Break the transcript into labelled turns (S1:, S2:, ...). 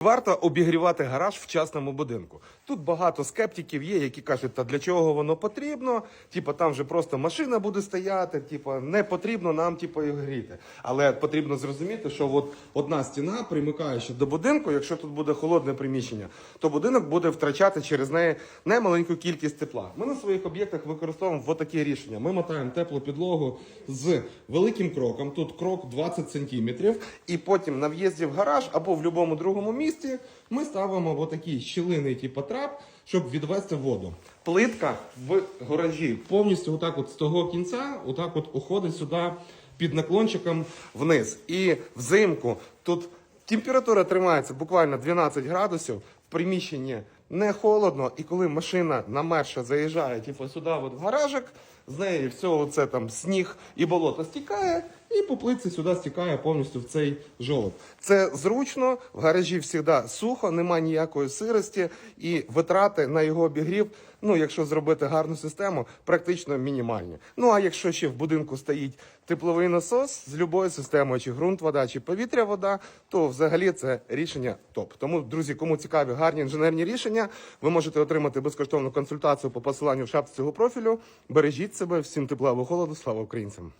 S1: Варто обігрівати гараж в частному будинку. Тут багато скептиків є, які кажуть, та для чого воно потрібно? Типа там вже просто машина буде стояти, типа не потрібно нам типа його гріти. Але потрібно зрозуміти, що от одна стіна, примикаючи до будинку, якщо тут буде холодне приміщення, то будинок буде втрачати через неї немаленьку кількість тепла. Ми на своїх об'єктах використовуємо такі рішення. Ми мотаємо теплу підлогу з великим кроком. Тут крок 20 сантиметрів, і потім на в'їзді в гараж або в будь-якому другому місці ми ставимо отакий щілинний типу трап, щоб відвести воду. Плитка в гаражі повністю отак от з того кінця, отак от уходить сюди під наклончиком вниз. І взимку тут температура тримається буквально 12 градусів, в приміщенні не холодно, і коли машина намерша заїжджає, типу сюди от в гаражик, з неї все це там сніг і болото стікає, і по плитці сюди стікає повністю в цей жолоб. Це зручно, в гаражі завжди сухо, немає ніякої сирості, і витрати на його обігрів, ну якщо зробити гарну систему, практично мінімальні. Ну а якщо ще в будинку стоїть тепловий насос з любою системою, чи ґрунт вода, чи повітря вода, то взагалі це рішення топ. Тому, друзі, кому цікаві гарні інженерні рішення, ви можете отримати безкоштовну консультацію по посиланню в шапці цього профілю. Бережіть себе, всім тепла або холоду, слава українцям!